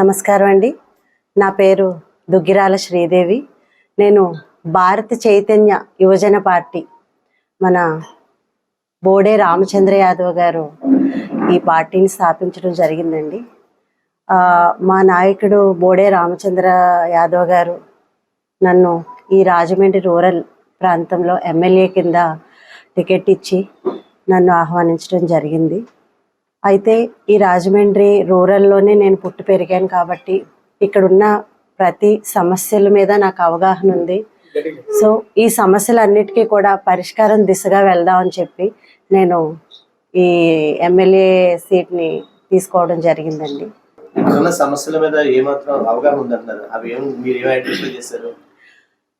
నమస్కారం అండి. నా పేరు దుగ్గిరాల శ్రీదేవి. నేను భారత చైతన్య యువజన పార్టీ మన బోడే రామచంద్ర యాదవ్ గారు ఈ పార్టీని స్థాపించడం జరిగిందండి. మా నాయకుడు బోడే రామచంద్ర యాదవ్ గారు నన్ను ఈ రాజమండ్రి రూరల్ ప్రాంతంలో ఎమ్మెల్యే కింద టికెట్ ఇచ్చి నన్ను ఆహ్వానించడం జరిగింది. అయితే ఈ రాజమండ్రి రూరల్లోనే నేను పుట్టి పెరిగాను కాబట్టి ఇక్కడున్న ప్రతి సమస్యల మీద నాకు అవగాహన ఉంది. సో ఈ సమస్యలన్నిటికీ కూడా పరిష్కారం దిశగా వెళ్దామని చెప్పి నేను ఈ ఎమ్మెల్యే సీట్ని తీసుకోవడం జరిగిందండి. ఇక్కడున్న సమస్యల మీద ఏమాత్రం అవగాహన ఉందంటున్నారు? అవి ఏం మీరు ఏం ఐడెంటిఫై చేశారు?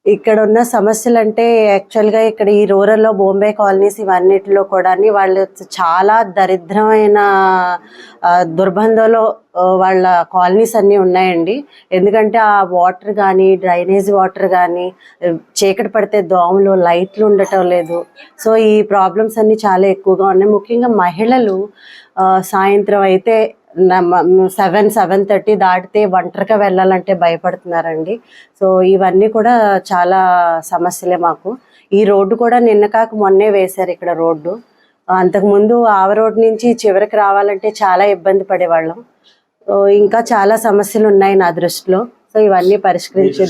ఇక్కడ ఉన్న సమస్యలు అంటే యాక్చువల్గా ఇక్కడ ఈ రూరల్లో బాంబే కాలనీస్ ఇవన్నిటిలో కూడా వాళ్ళు చాలా దరిద్రమైన దుర్బంధంలో వాళ్ళ కాలనీస్ అన్నీ ఉన్నాయండి. ఎందుకంటే ఆ వాటర్ కానీ డ్రైనేజ్ వాటర్ కానీ చీకటి పడితే దోమలు లైట్లు ఉండటం లేదు. సో ఈ ప్రాబ్లమ్స్ అన్నీ చాలా ఎక్కువగా ఉన్నాయి. ముఖ్యంగా మహిళలు సాయంత్రం అయితే సెవెన్ సెవెన్ థర్టీ దాటితే ఒంటరిగా వెళ్ళాలంటే భయపడుతున్నారండి. సో ఇవన్నీ కూడా చాలా సమస్యలే మాకు. ఈ రోడ్డు కూడా నిన్న కాక మొన్నే వేశారు ఇక్కడ రోడ్డు. అంతకుముందు ఆవ రోడ్ నుంచి చివరికి రావాలంటే చాలా ఇబ్బంది పడేవాళ్ళం. సో ఇంకా చాలా సమస్యలు ఉన్నాయి నా దృష్టిలో. సో ఇవన్నీ పరిష్కరించే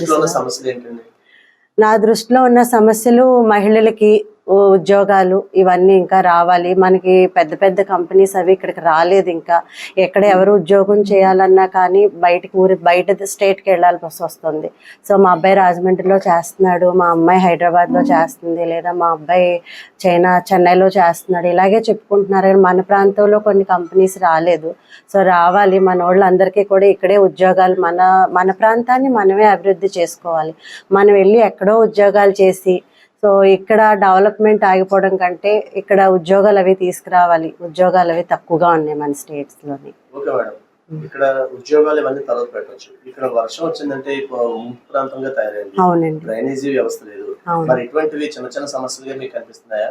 నా దృష్టిలో ఉన్న సమస్యలు మహిళలకి ఉద్యోగాలు ఇవన్నీ ఇంకా రావాలి. మనకి పెద్ద పెద్ద కంపెనీస్ అవి ఇక్కడికి రాలేదు ఇంకా. ఎక్కడ ఎవరు ఉద్యోగం చేయాలన్నా కానీ బయటకు ఊరి బయట స్టేట్కి వెళ్ళాల్సి వస్తుంది. సో మా అబ్బాయి రాజమండ్రిలో చేస్తున్నాడు. మా అమ్మాయి హైదరాబాద్లో చేస్తుంది. లేదా మా అబ్బాయి చైనా చెన్నైలో చేస్తున్నాడు. ఇలాగే చెప్పుకుంటున్నారు కానీ మన ప్రాంతంలో కొన్ని కంపెనీస్ రాలేదు. సో రావాలి. మన వాళ్ళందరికీ కూడా ఇక్కడే ఉద్యోగాలు మన మన ప్రాంతాన్ని మనమే అభివృద్ధి చేసుకోవాలి. మనం వెళ్ళి ఎక్కడో ఉద్యోగాలు చేసి సో ఇక్కడ డెవలప్మెంట్ ఆగిపోవడం కంటే ఇక్కడ ఉద్యోగాలు అవి తీసుకురావాలి. ఉద్యోగాలు అవి తక్కువగా ఉన్నాయి మన స్టేట్స్లోని ఓకే మేడం. ఇక్కడ ఉద్యోగాలు ఇవన్నీ తర్వాత పెట్టవచ్చు ఇక్కడ వర్షం వచ్చిందంటే ముంపు ప్రాంతంగా తయారైంది. అవునండి. డ్రైనేజీ వ్యవస్థ లేదు. మరి ఇటువంటివి చిన్న చిన్న సమస్యలుగా మీకు కనిపిస్తున్నాయా?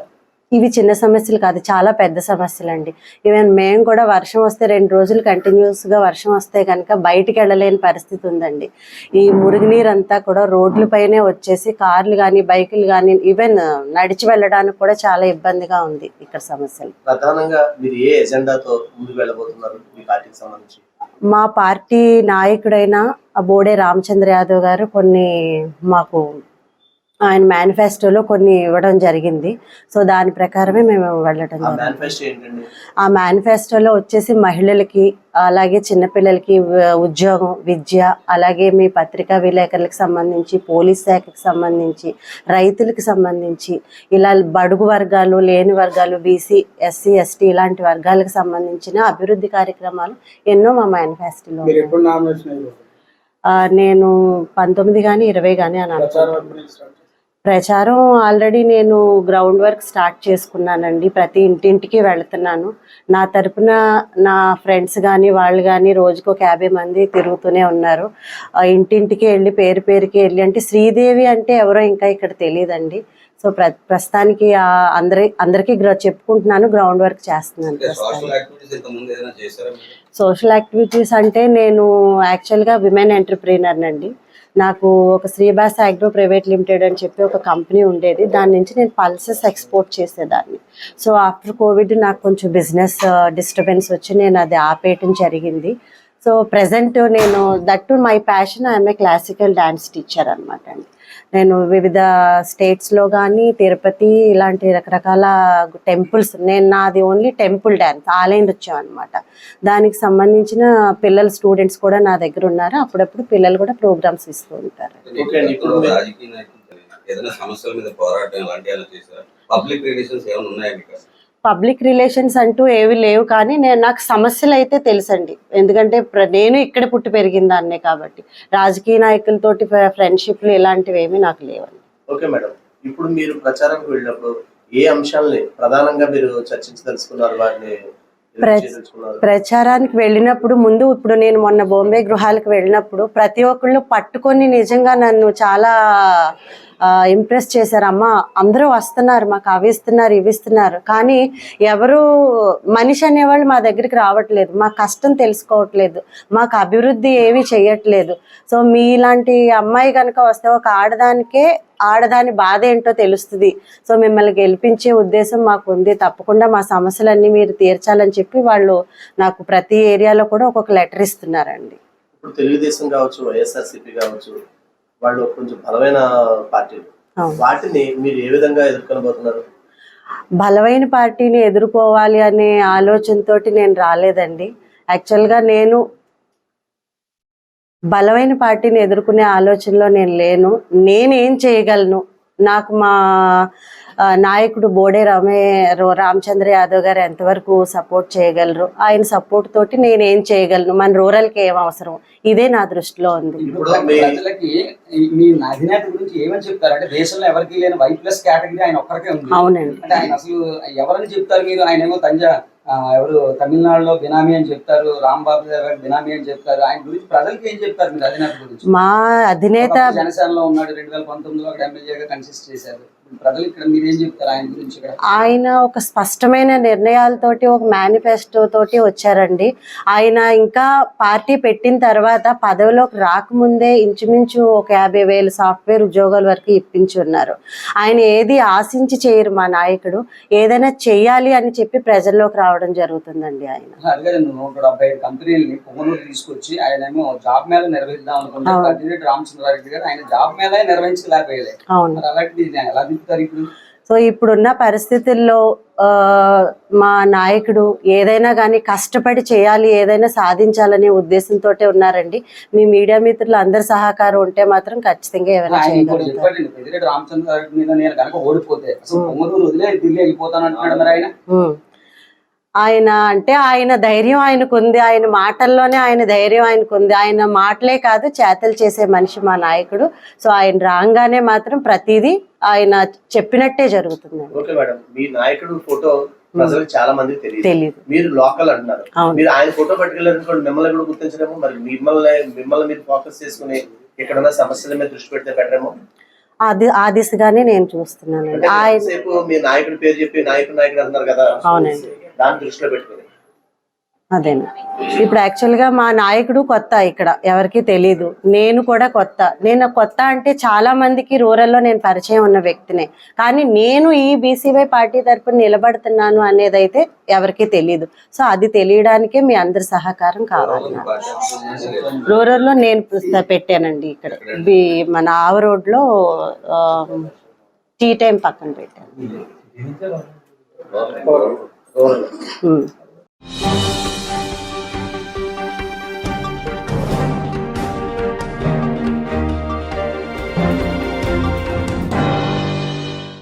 ఇవి చిన్న సమస్యలు కాదు చాలా పెద్ద సమస్యలు అండి ఈవెన్ మేము కూడా వర్షం వస్తే రెండు రోజులు కంటిన్యూస్గా వర్షం వస్తే కనుక బయటికి వెళ్ళలేని పరిస్థితి ఉందండి. ఈ మురుగునీరు అంతా కూడా రోడ్ల పైనే వచ్చేసి కార్లు కానీ బైకులు కానీ ఈవెన్ నడిచి వెళ్ళడానికి కూడా చాలా ఇబ్బందిగా ఉంది ఇక్కడ సమస్యలు. ప్రధానంగా మీరు ఏ ఎజెండాతో ముందుకు వెళ్ళబోతున్నారు మీ పార్టీకి సంబంధించి? మా పార్టీ నాయకుడైన బోడే రామచంద్ర యాదవ్ గారు కొన్ని మాకు ఆయన మేనిఫెస్టోలో కొన్ని ఇవ్వడం జరిగింది. సో దాని ప్రకారమే మేము వెళ్ళటం ఆ జరిగింది. మేనిఫెస్టో ఏంటండి? ఆ మేనిఫెస్టోలో వచ్చేసి మహిళలకి అలాగే చిన్నపిల్లలకి ఉద్యోగం విద్య అలాగే మీ పత్రికా విలేకరులకు సంబంధించి పోలీస్ శాఖకి సంబంధించి రైతులకు సంబంధించి ఇలా బడుగు వర్గాలు లేని వర్గాలు బీసీ ఎస్సీ ఎస్టీ ఇలాంటి వర్గాలకు సంబంధించిన అభివృద్ధి కార్యక్రమాలు ఎన్నో మా మేనిఫెస్టోలో మీరు ఎప్పుడు నామినేషన్ అయ్యారు? నేను పంతొమ్మిది కానీ ఇరవై కానీ అని ప్రచారం ఆల్రెడీ నేను గ్రౌండ్ వర్క్ స్టార్ట్ చేసుకున్నానండి. ప్రతి ఇంటింటికి వెళ్తున్నాను. నా తరపున నా ఫ్రెండ్స్ కానీ వాళ్ళు కానీ రోజుకు ఒక యాభై మంది తిరుగుతూనే ఉన్నారు. ఇంటింటికి వెళ్ళి పేరు పేరుకి వెళ్ళి అంటే శ్రీదేవి అంటే ఎవరో ఇంకా ఇక్కడ తెలియదండి సో ప్ర ప్రస్తుతానికి అందరి అందరికీ గ్ర చెప్పుకుంటున్నాను గ్రౌండ్ వర్క్ చేస్తున్నాను సోషల్ యాక్టివిటీస్? సోషల్ అంటే నేను యాక్చువల్గా విమెన్ ఎంటర్ప్రీనర్ అండి నాకు ఒక శ్రీబాస్ అగ్రో ప్రైవేట్ లిమిటెడ్ అని చెప్పి ఒక కంపెనీ ఉండేది. దాని నుంచి నేను పల్సెస్ ఎక్స్పోర్ట్ చేసేదాన్ని. సో ఆఫ్టర్ కోవిడ్ నాకు కొంచెం బిజినెస్ డిస్టర్బెన్స్ వచ్చి నేను అది ఆపేయటం జరిగింది. సో ప్రజెంట్ నేను that my passion I'm a classical dance teacher అనమాట అండి. నేను వివిధ స్టేట్స్లో కానీ తిరుపతి ఇలాంటి రకరకాల టెంపుల్స్ నేను నాది ఓన్లీ టెంపుల్ డ్యాన్స్ ఆలయం నృత్యం అనమాట దానికి సంబంధించిన పిల్లల స్టూడెంట్స్ కూడా నా దగ్గర ఉన్నారు. అప్పుడప్పుడు పిల్లలు కూడా ప్రోగ్రామ్స్ ఇస్తూ ఉంటారు. ఏదైనా సమస్యల మీద పోరాటం ఇలాంటి చేశారా? పబ్లిక్ రిలేషన్స్ ఏమైనా ఉన్నాయా పబ్లిక్ రిలేషన్స్ అంటూ ఏవి లేవు కానీ నేను నాకు సమస్యలు అయితే తెలుసండి. ఎందుకంటే నేను ఇక్కడ పుట్టి పెరిగిన దాన్నే కాబట్టి. రాజకీయ నాయకులతోటి ఫ్రెండ్షిప్లు ఇలాంటివి ఏమీ నాకు లేవండి. Okay madam. ఇప్పుడు మీరు ప్రచారానికి వెళ్ళినప్పుడు ఏ అంశాలని ప్రధానంగా మీరు ప్ర- తెలుసుకున్నారు ప్రచారానికి వెళ్ళినప్పుడు ముందు ఇప్పుడు నేను మొన్న బాంబే గృహాలకు వెళ్ళినప్పుడు ప్రతి ఒక్కళ్ళు పట్టుకొని నిజంగా నన్ను చాలా ఇంప్రెస్ చేశారమ్మా అందరూ వస్తున్నారు మాకు అవి ఇస్తున్నారు ఇవి ఇస్తున్నారు కానీ ఎవరు మనిషి అనేవాళ్ళు మా దగ్గరికి రావట్లేదు. మా కష్టం తెలుసుకోవట్లేదు. మాకు అభివృద్ధి ఏమీ చేయట్లేదు సో మీలాంటి అమ్మాయి కనుక వస్తే ఒక ఆడదానికే ఆడదాని బాధ ఏంటో తెలుస్తుంది. సో మిమ్మల్ని గెలిపించే ఉద్దేశం మాకు ఉంది తప్పకుండా మా సమస్యలన్నీ మీరు తీర్చాలని చెప్పి వాళ్ళు నాకు ప్రతి ఏరియాలో కూడా ఒక్కొక్క లెటర్ ఇస్తున్నారండి. ఇప్పుడు తెలుగుదేశం కావచ్చు వైఎస్ఆర్సీపీ కావచ్చు వాళ్ళు కొంచెం బలమైన పార్టీలు. వాటిని మీరు ఏ విధంగా ఎదుర్కొనబోతున్నారు? బలమైన పార్టీని ఎదుర్కోవాలి అనే ఆలోచనతోటి నేను రాలేదండి. యాక్చువల్గా నేను బలమైన పార్టీని ఎదుర్కొనే ఆలోచనలో నేను లేను. నేనేం చేయగలను? నాకు మా నాయకుడు బోడే రామే రామచంద్ర యాదవ్ గారు ఎంతవరకు సపోర్ట్ చేయగలరు? ఆయన సపోర్ట్ తోటి నేనేం చేయగలను? మన రూరల్కి ఏం అవసరం? ఇదే నా దృష్టిలో ఉంది. ఇప్పుడు ప్రజలకి ఈ- మీ అధినేత గురించి ఏమని చెప్తారు? అంటే దేశంలో ఎవరికి లేని వై ప్లస్ కేటగిరీ ఆయన ఒక్కరికే ఉంది. అవునండి. అంటే ఆయన అసలు ఎవరని చెప్తారు మీరు? ఆయన ఏమో తంజా ఆ, ఎవరు తమిళనాడులో బినామీ అని చెప్తారు రాంబాబు గారు బినామీ అని చెప్తారు. ఆయన గురించి ప్రజలకి ఏం చెప్తారు మీరు అధినేత గురించి? మా అధినేత జనసేనలో ఉన్నాడు రెండు వేల పంతొమ్మిదిలో అక్కడ ఎమ్మెల్యేగా కన్సిస్ట్ చేశారు. ఆయన ఒక స్పష్టమైన నిర్ణయాలతోటి ఒక మేనిఫెస్టో తోటి వచ్చారండి. ఆయన ఇంకా పార్టీ పెట్టిన తర్వాత పదవిలోకి రాకముందే ఇంచుమించు ఒక యాభై వేలు సాఫ్ట్వేర్ ఉద్యోగాల వరకు ఇప్పించి ఉన్నారు. ఆయన ఏది ఆశించి చేయరు మా నాయకుడు. ఏదైనా చెయ్యాలి అని చెప్పి ప్రజల్లోకి రావడం జరుగుతుందండి ఆయన. తీసుకొచ్చి ఆయన ఏమో జాబ్ మేళ నిర్వహిద్దాం అనుకుంటే అవును. అడ్వకేట్ రామచంద్రారెడ్డి గారు ఆయన జాబ్ మేళ నిర్వహించలేకపోయాలి అవును. మరి అలాంటిది ఇప్పుడు? సో ఇప్పుడున్న పరిస్థితుల్లో మా నాయకుడు ఏదైనా కానీ కష్టపడి చేయాలి ఏదైనా సాధించాలనే ఉద్దేశంతో ఉన్నారండి. మీ మీడియా మిత్రులు అందరి సహకారం ఉంటే మాత్రం ఖచ్చితంగా ఏమైనా చేయగలుగుతారు. ఆయన అంటే ఆయన ధైర్యం ఆయనకు ఉంది ఆయన మాటల్లోనే ఆయన ధైర్యం ఆయనకు ఉంది ఆయన మాటలే కాదు చేతలు చేసే మనిషి మా నాయకుడు. సో ఆయన రాగానే మాత్రం ప్రతిదీ ఆయన చెప్పినట్టే జరుగుతుందండి ఓకే మేడం. మీ నాయకుడు ఫోటో ప్రజలకు చాలా మందికి తెలియదు. తెలీదు. మీరు లోకల్ అంటున్నారు. అవును. మీరు ఆయన ఫోటో పట్టుకెళ్ళారనుకోండి మిమ్మల్ని కూడా గుర్తించడము మరి మిమ్మల్ని మిమ్మల్ని మీరు ఫోకస్ చేసుకుని ఇక్కడ ఉన్న సమస్యల మీద దృష్టి పెడితే బెటరేమో? అది ఆ దిశగానే నేను చూస్తున్నానండి. అంటే ఆయన సేపు మీ నాయకుడి పేరు చెప్పి నాయకుడు నాయకుడు అంటున్నారు కదా. అవునండి. దాన్ని దృష్టిలో పెట్టుకుని అదేనా? ఇప్పుడు యాక్చువల్గా మా నాయకుడు కొత్త ఇక్కడ ఎవరికి తెలీదు. నేను కూడా కొత్త. నేను కొత్త అంటే చాలా మందికి రూరల్లో నేను పరిచయం ఉన్న వ్యక్తినే. కానీ నేను ఈ బీసీవై పార్టీ తరపున నిలబడుతున్నాను అనేది అయితే ఎవరికి తెలీదు. సో అది తెలియడానికే మీ అందరి సహకారం కావాలి నాకు. రూరల్లో నేను పుస్త- పెట్టానండి ఇక్కడ. మన ఆవ రోడ్లో టీ టైం పక్కన పెట్టాను. రోడ్లు. ఉమ్.